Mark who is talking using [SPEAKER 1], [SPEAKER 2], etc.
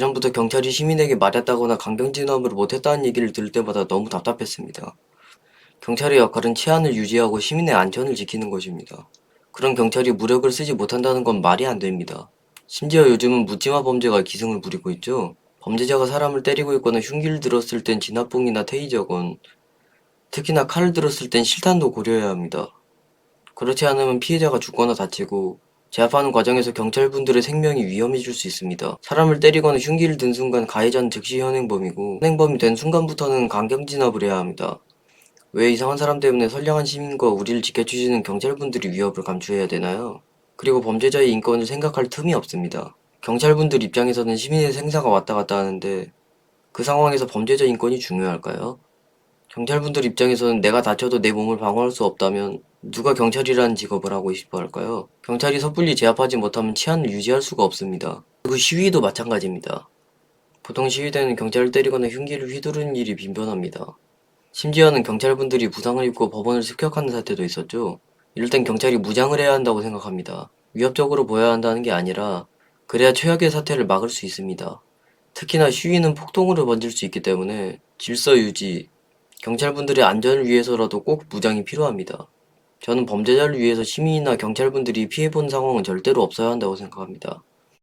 [SPEAKER 1] 그전부터 경찰이 시민에게 말했다거나 강경진압을 못했다는 얘기를 들을 때마다 너무 답답했습니다. 경찰의 역할은 치안을 유지하고 시민의 안전을 지키는 것입니다. 그런 경찰이 무력을 쓰지 못한다는 건 말이 안 됩니다. 심지어 요즘은 묻지마 범죄가 기승을 부리고 있죠. 범죄자가 사람을 때리고 있거나 흉기를 들었을 땐 진압봉이나 테이저건, 특히나 칼을 들었을 땐 실탄도 고려해야 합니다. 그렇지 않으면 피해자가 죽거나 다치고 제압하는 과정에서 경찰분들의 생명이 위험해질 수 있습니다. 사람을 때리거나 흉기를 든 순간 가해자는 즉시 현행범이고 현행범이 된 순간부터는 강경 진압을 해야 합니다. 왜 이상한 사람 때문에 선량한 시민과 우리를 지켜주시는 경찰분들이 위협을 감수해야 되나요? 그리고 범죄자의 인권을 생각할 틈이 없습니다. 경찰분들 입장에서는 시민의 생사가 왔다 갔다 하는데 그 상황에서 범죄자 인권이 중요할까요? 경찰분들 입장에서는 내가 다쳐도 내 몸을 방어할 수 없다면 누가 경찰이라는 직업을 하고 싶어 할까요? 경찰이 섣불리 제압하지 못하면 치안을 유지할 수가 없습니다. 그리고 시위도 마찬가지입니다. 보통 시위대는 경찰을 때리거나 흉기를 휘두르는 일이 빈번합니다. 심지어는 경찰분들이 부상을 입고 법원을 습격하는 사태도 있었죠. 이럴 땐 경찰이 무장을 해야 한다고 생각합니다. 위협적으로 보여야 한다는 게 아니라 그래야 최악의 사태를 막을 수 있습니다. 특히나 시위는 폭동으로 번질 수 있기 때문에 질서 유지, 경찰분들의 안전을 위해서라도 꼭 무장이 필요합니다. 저는 범죄자를 위해서 시민이나 경찰분들이 피해본 상황은 절대로 없어야 한다고 생각합니다.